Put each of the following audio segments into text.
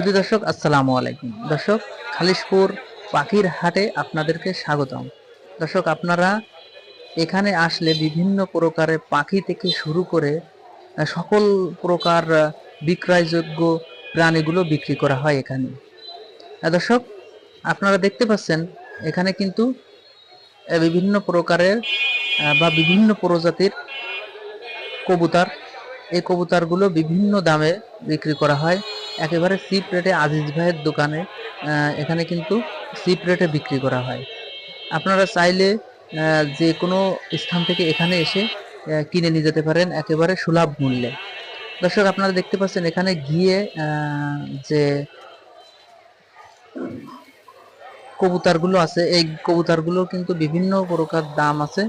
শুধু দর্শক, আসসালামু আলাইকুম। দর্শক, খালিশপুর পাখির হাটে আপনাদেরকে স্বাগতম। দর্শক, আপনারা এখানে আসলে বিভিন্ন প্রকারের পাখি থেকে শুরু করে সকল প্রকার বিক্রয়যোগ্য প্রাণীগুলো বিক্রি করা হয় এখানে। দর্শক, আপনারা দেখতে পাচ্ছেন, এখানে কিন্তু বিভিন্ন প্রকারের বা বিভিন্ন প্রজাতির কবুতর। এই কবুতরগুলো বিভিন্ন দামে বিক্রি করা হয়। একেবারে চিপ রেটে আজিজ ভাইয়ের দোকানে এখানে কিন্তু চিপ রেটে বিক্রি করা হয়। আপনারা চাইলে যে কোনো স্থান থেকে এখানে এসে কিনে নিয়ে যেতে পারেন একেবারে সুলভ মূল্যে। দর্শক, আপনারা দেখতে পাচ্ছেন এখানে গিয়ে যে কবুতারগুলো আছে, এই কবুতারগুলো কিন্তু বিভিন্ন প্রকার দাম আছে।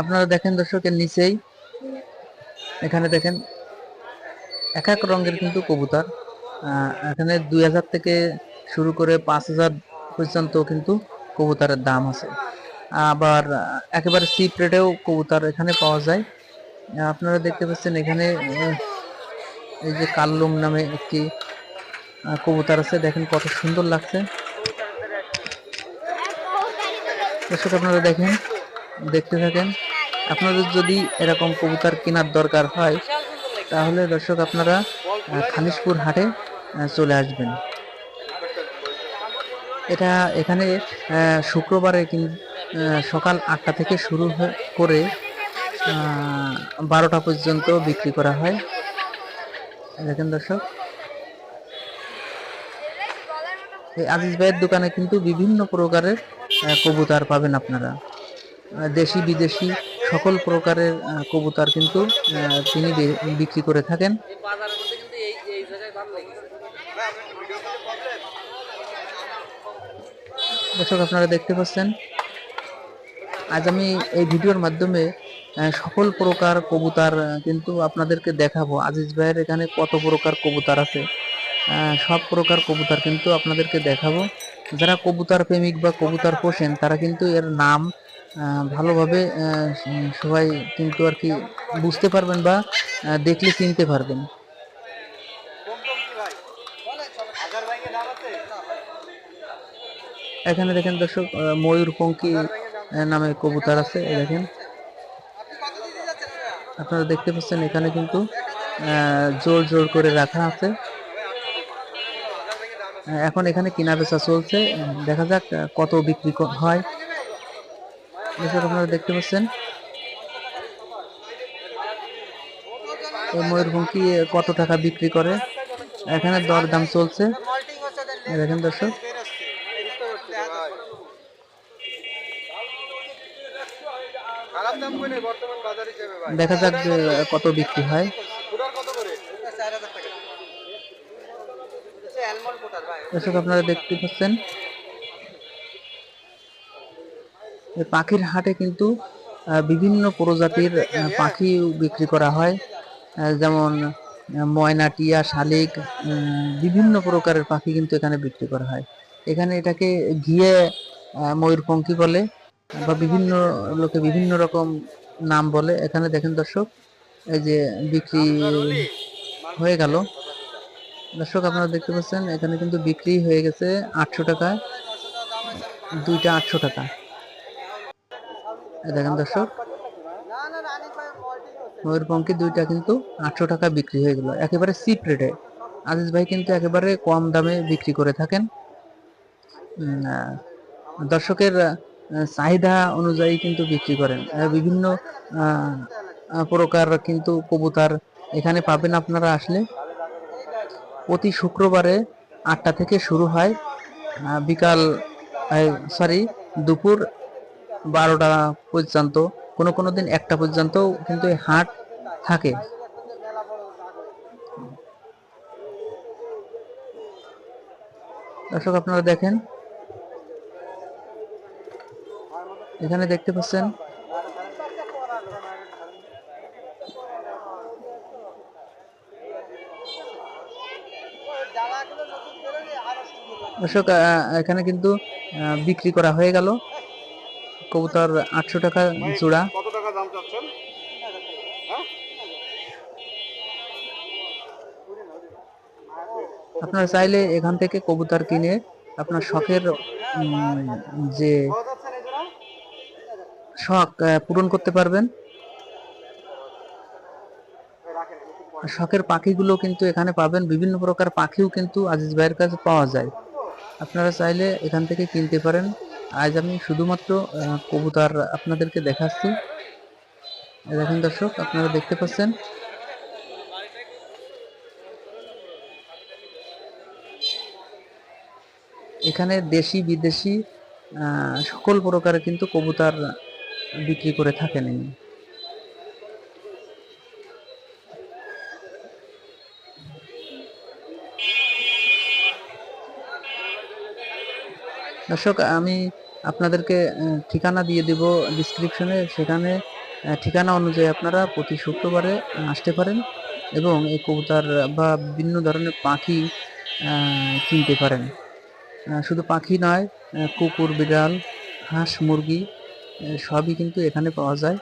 আপনারা দেখেন দর্শকের নিচেই, এখানে দেখেন এক এক রঙের কিন্তু কবুতর। এখানে দুই হাজার থেকে শুরু করে পাঁচ হাজার পর্যন্ত কিন্তু কবুতরের দাম আছে। আবার একেবারে চিপ রেটেও কবুতর এখানে পাওয়া যায়। আপনারা দেখতে পাচ্ছেন এখানে এই যে কাল্লুম নামে একটি কবুতর আছে। দেখেন কত সুন্দর লাগছে। দর্শক, আপনারা দেখেন, দেখতে থাকেন। আপনাদের যদি এরকম কবুতর কেনার দরকার হয় তাহলে দর্শক আপনারা খানিশপুর হাটে চলে আসবেন। এটা এখানে শুক্রবারে সকাল আটটা থেকে শুরু করে বারোটা পর্যন্ত বিক্রি করা হয়। দেখেন দর্শক। এই আজিজ ভাইয়ের দোকানে কিন্তু বিভিন্ন প্রকারের কবুতর পাবেন আপনারা। দেশি বিদেশি সকল প্রকারের কবুতর কিন্তু তিনি বিক্রি করে থাকেন। দর্শক, আপনারা দেখতে পাচ্ছেন, আজ আমি এই ভিডিওর মাধ্যমে সকল প্রকার কবুতর কিন্তু আপনাদেরকে দেখাবো। আজিজ ভাইয়ের এখানে কত প্রকার কবুতর আছে? সব প্রকার কবুতর কিন্তু আপনাদেরকে দেখাবো। যারা কবুতর প্রেমিক বা কবুতর পোষেন, তারা কিন্তু এর নাম ভালোভাবে সবাই কিন্তু আর কি বুঝতে পারবেন বা দেখলে চিনতে পারবেন। এখানে দেখেন দর্শক আহ, ময়ূরপঙ্খী আহ, নামে কবুতর আছে দেখেন। আপনারা দেখতে পাচ্ছেন এখানে কিন্তু জোর জোর করে রাখা আছে। এখন এখানে কেনা বেচা চলছে। দেখা যাক কত বিক্রি হয়। দর্শক আপনারা দেখতে পাচ্ছেন আহ, কত টাকা বিক্রি করে? এখানে দরদাম চলছে। দেখেন দর্শক। দাম দেখা যাক যে কত বিক্রি হয়। আপনারা দেখতে পাচ্ছেন এই পাখির হাটে কিন্তু বিভিন্ন প্রজাতির পাখি বিক্রি করা হয়। যেমন ময়না, টিয়া, শালিক বিভিন্ন প্রকারের পাখি কিন্তু এখানে বিক্রি করা হয়। এখানে এটাকে ঘিয়ে ময়ূরপঙ্খী বলে বা বিভিন্ন লোকে বিভিন্ন রকম নাম বলে। এখানে দেখেন দর্শক, এই যে বিক্রি হয়ে গেল। দর্শক, আপনারা দেখতে পাচ্ছেন, এখানে কিন্তু বিক্রি হয়ে গেছে আটশো টাকায়। দুইটা আটশো টাকা। দেখেন দর্শক হচ্ছে ময়ূরপঙ্খী দুইটা কিন্তু আটশো টাকা বিক্রি হয়ে গেল। একেবারে সিপ রেটে আজিজ ভাই কিন্তু একেবারে কম দামে বিক্রি করে থাকেন। দর্শকের চাহিদা অনুযায়ী কিন্তু বিক্রি করেন। বিভিন্ন প্রকার কিন্তু কবুতর এখানে পাবেন আপনারা আসলে। প্রতি শুক্রবারে আটটা থেকে শুরু হয় বিকাল সরি দুপুর বারোটা পর্যন্ত, কোনো কোনো দিন একটা পর্যন্ত কিন্তু হাট থাকে। দর্শক, আপনারা দেখেন, এখানে দেখতে পাচ্ছেন, দর্শক এখানে কিন্তু বিক্রি করা হয়ে গেল। কবুতর আটশো টাকা জোড়া। কত টাকা দাম চাচ্ছেন? আপনারা চাইলে এখান থেকে কবুতর কিনে আপনার শখের যে শখ পূরণ করতে পারবেন। শখের পাখিগুলো কিন্তু এখানে পাবেন। বিভিন্ন প্রকার পাখিও কিন্তু আজিজ ভাইয়ের কাছে পাওয়া যায়। আপনারা চাইলে এখান থেকে কিনতে পারেন। আজ আমি শুধুমাত্র কবুতর আপনাদেরকে দেখাচ্ছি। দেখেন দর্শক, আপনারা দেখতে পাচ্ছেন। এখানে দেশি, বিদেশি সকল প্রকারের কিন্তু কবুতর বিক্রি করে থাকেন দর্শক, আমি আপনাদেরকে ঠিকানা দিয়ে দিব ডিসক্রিপশনে সেখানে ঠিকানা অনুযায়ী আপনারা প্রতি শুক্রবারে আসতে পারেন এবং এই কবুতর বা বিভিন্ন ধরনের পাখি কিনতে পারেন। শুধু পাখি নয় কুকুর, বিড়াল, হাঁস, মুরগি সবই কিন্তু এখানে পাওয়া যায়।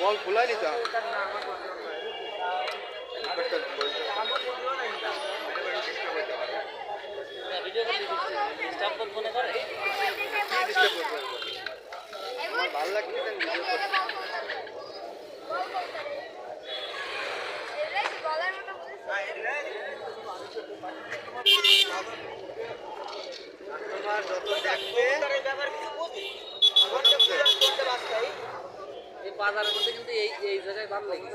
বল খোলাই নি তো ভালো লাগছে তোমার যত দেখবে এই বাজারের মধ্যে কিন্তু এই এই জায়গায় ভালো লাগে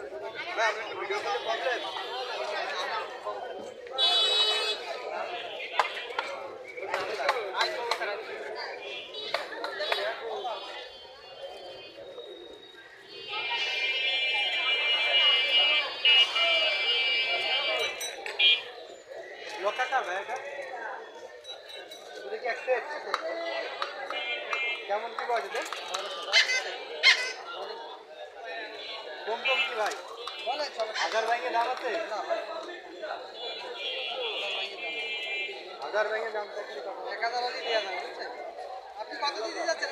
হাজার ব্যাংকে দাম আছে। হাজার দিয়ে দেন বুঝছেন? আপনি কত দিতে যাচ্ছেন